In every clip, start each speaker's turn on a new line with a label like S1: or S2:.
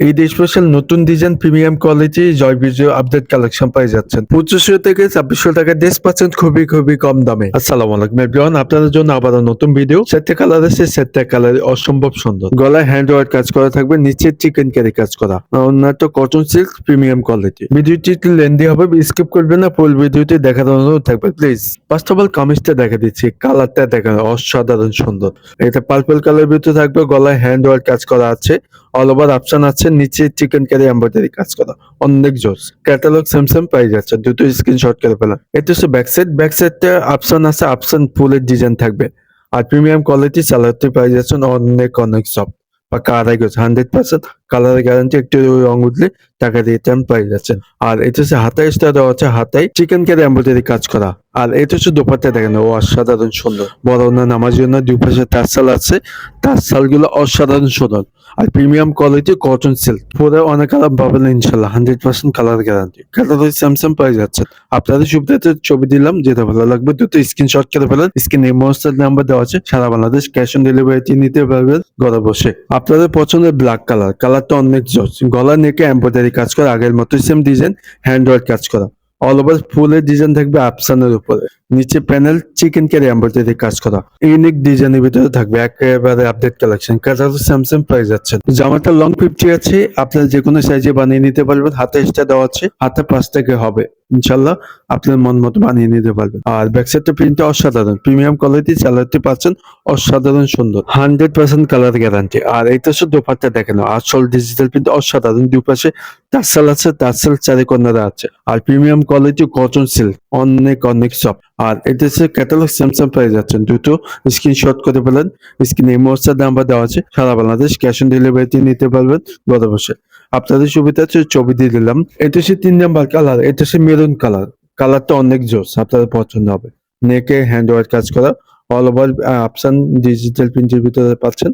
S1: এই স্পেশাল নতুন design premium quality Joy Bijoy update collection পেয়ে যাচ্ছেন। পঁচিশশো থেকে ছাব্বিশশো টাকা ড্রেস পাচ্ছেন খুবই খুবই কম দামে। আসসালামু আলাইকুম এভরিওয়ান আপনাদের জন্য আবারও নতুন ভিডিও সেটটা কালার আছে সেটটা কালার অসম্ভব সুন্দর। গলায় হ্যান্ড ওয়ার্ক কাজ করা থাকবে, নিচে চিকেন ক্যারি কাজ করা। অন্যান্য কটন সিল্ক প্রিমিয়াম কোয়ালিটি ভিডিওটি লেন্দি হবে স্কিপ করবেন না ফুল ভিডিওটি দেখার অনুরোধ থাকবে প্লিজ ফার্স্ট অফ অল কামিজটা দেখা দিচ্ছি কালারটা দেখা অসাধারণ সুন্দর। এটা পার্পল কালার ভিতরে থাকবে, গলায় হ্যান্ড ওয়ার্ক কাজ করা আছে। অল ওভার অপশন আছে, নিচে চিকেন কারি এমব্রয়ডারি কাজ করা। অনেক জোস ক্যাটালগ সেম সেম পাই যাচ্ছে দুটো স্ক্রিনশট করে ফেলা। এটা হচ্ছে ব্যাক সাইড ব্যাক সাইডটা অপশন আছে অপশন ফুলের ডিজাইন থাকবে। আর প্রিমিয়াম কোয়ালিটি চালাতে পাই যাচ্ছেন অনেক অনেক সব। পাকা আড়াই গজ হান্ড্রেড পার্সেন্ট কালার গ্যারান্টি একটু রং উঠলে টাকা দিয়ে তেম পাই যাচ্ছেন আর এটা হচ্ছে হাতায় স্টার দেওয়া হচ্ছে হাতায় চিকেন কারি এমব্রয়ডারি কাজ করা। আর এটা হচ্ছে দোপাট্টা দেখেন, ও অসাধারণ সুন্দর। বড় না নামার জন্য দুই পাশে টার্সাল আছে। টার্সালগুলো অসাধারণ সুন্দর। আর প্রিমিয়াম কোয়ালিটি কটন সিল্ক পরে অনেক আরাম পাবেন ইনশাল্লাহ hundred percent colour guarantee colour Samsung পাই যাচ্ছেন আপনাদের সুবিধাতে ছবি দিলাম, যেটা ভালো লাগবে দুটো স্ক্রিনশট করে ফেলেন। স্ক্রিনে মোস্টার নাম্বার দেওয়া আছে। সারা বাংলাদেশ ক্যাশ অন ডেলিভারিটি নিতে পারবেন ঘরে বসে। আপনাদের পছন্দের ব্ল্যাক কালার কালারটা অনেক জোস গলা নেকে এম্ব্রয়ডারি কাজ করা, আগের মতো সেম ডিজাইন হ্যান্ড কাজ করা। অল ওভার ফুলের ডিজাইন থাকবে আফসানের উপরে। নিচে প্যানেল চিকেন ক্যারি এম্ব্রয়ডারি কাজ করা। ইউনিক ডিজাইনের ভিতরে থাকবে, একেবারে আপডেট কালেকশন কালার স্যামসাং প্রাইস যাচ্ছে। জামাটা লং ফিফটি আছে, আপনার যে কোনো সাইজে বানিয়ে নিতে পারবেন। হাতে এক্সট্রা দেওয়া আছে, হাতে পাঁচ থেকে হবে। ইনশাল্লাহ আপনার মন মতো বানিয়ে নিতে পারবেন। আর ব্যাক সাইডটা প্রিন্টটা অসাধারণ। প্রিমিয়াম কোয়ালিটি চালাতে পাচ্ছেন, অসাধারণ সুন্দর। হান্ড্রেড পার্সেন্ট কালার গ্যারান্টি আর এইটা শুধু দোপাট্টা দেখেন, আসল ডিজিটাল প্রিন্ট অসাধারণ। দুপাশে টার্সেল আছে টার্সেল চারি কর্নারে আছে। আর প্রিমিয়াম কোয়ালিটি কটন সিল্ক অনেক অনেক সফট আর এটা হচ্ছে ক্যাটালগ স্যামসাং পেয়ে যাচ্ছেন। দুটো স্ক্রিনশট করে ফেলেন। স্ক্রিনে ইমোসার নাম্বার দেওয়া আছে। সারা বাংলাদেশ ক্যাশ অন ডেলিভারিতে নিতে পারবেন ঘরে বসে আপনাদের সুবিধা হচ্ছে ছবি দিয়ে দিলাম। এটা হচ্ছে তিন নাম্বার কালার এটা হচ্ছে মেরুন কালার কালারটা অনেক জোস, আপনাদের পছন্দ হবে। নেকে হ্যান্ড ওয়ার্ক কাজ করা অল ওভার অপশন ডিজিটাল প্রিন্টের ভিতরে পাচ্ছেন।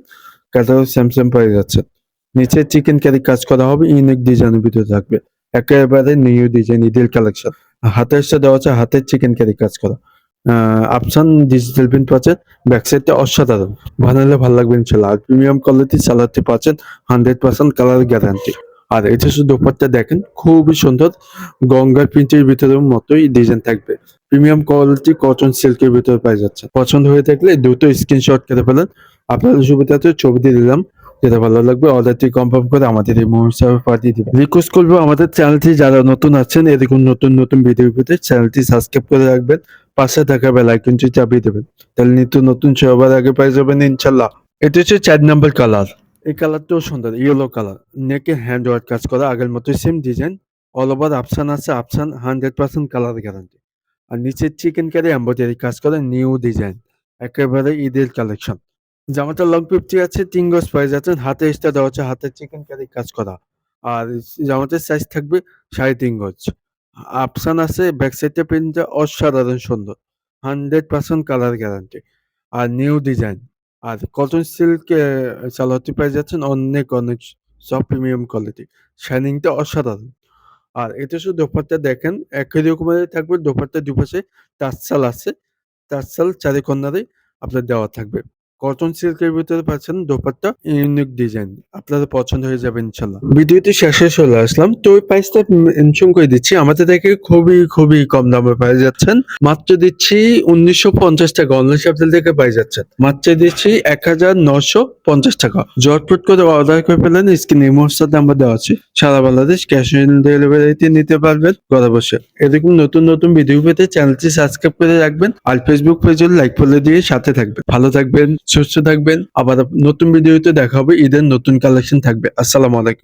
S1: ক্যাটালগ স্যামসাং পেয়ে যাচ্ছেন। নিচে চিকেন ক্যারি কাজ করা হবে ইউনিক ডিজাইনের ভিতরে থাকবে। একেবারে নিউ ডিজাইন ইডেল কালেকশন হাতের সাথে দেওয়া আছে হাতের চিকেন ক্যারি কাজ করা। অপশন ডিজিটাল প্রিন্ট পাচ্ছেন ব্যাক সাইডটা অসাধারণ। বানালে ভালো লাগবে ইনশাল্লাহ। আর প্রিমিয়াম কোয়ালিটি চালাতে পাচ্ছেন হান্ড্রেড পার্সেন্ট কালার গ্যারান্টি আর এটা শুধু দোপাট্টা দেখেন, খুবই সুন্দর। গঙ্গার প্রিন্টের ভিতরে মতোই ডিজাইন থাকবে। প্রিমিয়াম কোয়ালিটি কটন সিল্কের ভিতরে পাই যাচ্ছে। পছন্দ হয়ে থাকলে দ্রুত স্ক্রিনশট করে ফেলেন। আপনাদের সুবিধাতে ছবি দিয়ে দিলাম। যেটা ভালো লাগবে অর্ডারটি কনফার্ম করে আমাদের এই হিসাবে পাঠিয়ে দিবেন রিকোয়েস্ট করব আমাদের চ্যানেলটি যারা নতুন আছেন, এরকম নতুন নতুন ভিডিও পেতে চ্যানেলটি সাবস্ক্রাইব করে রাখবেন, পাশে থাকা বেল আইকনটি চাপিয়ে দেবেন। তাহলে নিত্য নতুন সবার আগে পেয়ে যাবেন ইনশাল্লাহ এটা হচ্ছে চার নম্বর কালার এই কালারটাও সুন্দর ইয়েলো কালার নেকে হ্যান্ড ওয়ার্ক কাজ করা, আগের মতো same design all over option আছে option hundred percent colour guarantee আর নিচে চিকেন কারি এম্ব্রয়ডারি কাজ করে নিউ ডিজাইন একেবারে ঈদের কালেকশন জামাটা লং ফিফটি আছে তিন গজ পাই যাচ্ছেন হাতে এক্সট্রা দেওয়া আছে হাতে চিকেন কারি কাজ করা। আর জামাটার সাইজ থাকবে সাড়ে তিন গজ অপশন আছে ব্যাক সাইডে প্রিন্টটা অসাধারণ সুন্দর হান্ড্রেড পার্সেন্ট কালার গ্যারান্টি আর নিউ ডিজাইন আর কটন সিল্ক চালাতে পাই যাচ্ছেন অনেক অনেক সব প্রিমিয়াম কোয়ালিটি শাইনিংটা অসাধারণ। আর এটা শুধু দোপাট্টা দেখেন, একই রকমের থাকবে, দোপাট্টা দুপাশে টাচসাল আছে টাচসাল চারি কর্নারে আপনার দেওয়া থাকবে। কটন সিল্কের ভিতরে পাচ্ছেন দোপাট্টা, ইউনিক ডিজাইন। আপনাদের পছন্দ হয়ে যাবে ইনশাল্লাহ ভিডিওটি শেষে চলে আসলাম। তো ওই প্রাইসটা মেনশন করে দিচ্ছি। আমাদের থেকে খুবই খুবই কম দামে পাই যাচ্ছেন। মাত্র দিচ্ছি উনিশশো পঞ্চাশ টাকা। অনলাইন শপিং থেকে পাই যাচ্ছেন। মাত্র দিচ্ছি এক হাজার নশো পঞ্চাশ টাকা। জটপট করে অর্ডার করে ফেলেন স্ক্রিনে ইমোসার নাম্বার দেওয়া আছে। সারা বাংলাদেশ ক্যাশ অন ডেলিভারিতে নিতে পারবেন ঘরে বসে। এরকম নতুন নতুন ভিডিও পেতে চ্যানেলটি সাবস্ক্রাইব করে রাখবেন। আর ফেসবুক পেজে লাইক ফলো দিয়ে সাথে থাকবেন। ভালো থাকবেন। সুস্থ থাকবেন। আবার নতুন ভিডিওতে দেখা হবে। ঈদের নতুন কালেকশন থাকবে। আসসালামু আলাইকুম।